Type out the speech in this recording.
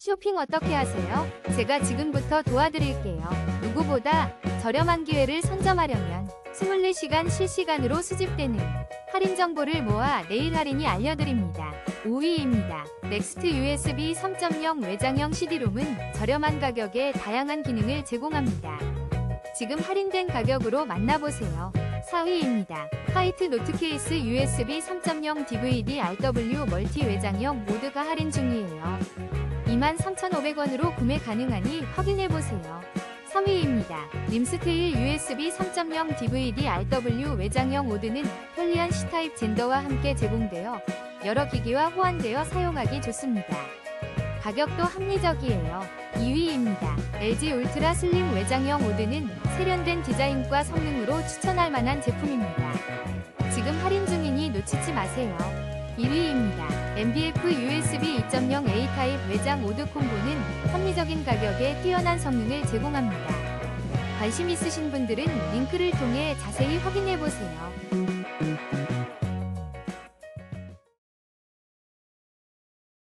쇼핑 어떻게 하세요? 제가 지금부터 도와드릴게요. 누구보다 저렴한 기회를 선점하려면 24시간 실시간으로 수집되는 할인 정보를 모아 내일 할인이 알려드립니다. 5위입니다. 넥스트 USB 3.0 외장형 CD롬은 저렴한 가격에 다양한 기능을 제공합니다. 지금 할인된 가격으로 만나보세요. 4위입니다. 화이트 노트 케이스 USB 3.0 DVD RW 멀티 외장형 모드가 할인 중이에요. 23,500원으로 구매 가능하니 확인해보세요. 3위입니다. 림스테일 USB 3.0 DVD RW 외장형 모드는 편리한 C타입 젠더와 함께 제공되어 여러 기기와 호환되어 사용하기 좋습니다. 가격도 합리적이에요. 2위입니다. LG 울트라 슬림 외장형 모드는 세련된 디자인과 성능으로 추천할 만한 제품입니다. 지금 할인 중이니 놓치지 마세요. 1위입니다. MBF USB 2.0 A 타입 외장 모드 콤보는 합리적인 가격에 뛰어난 성능을 제공합니다. 관심 있으신 분들은 링크를 통해 자세히 확인해 보세요.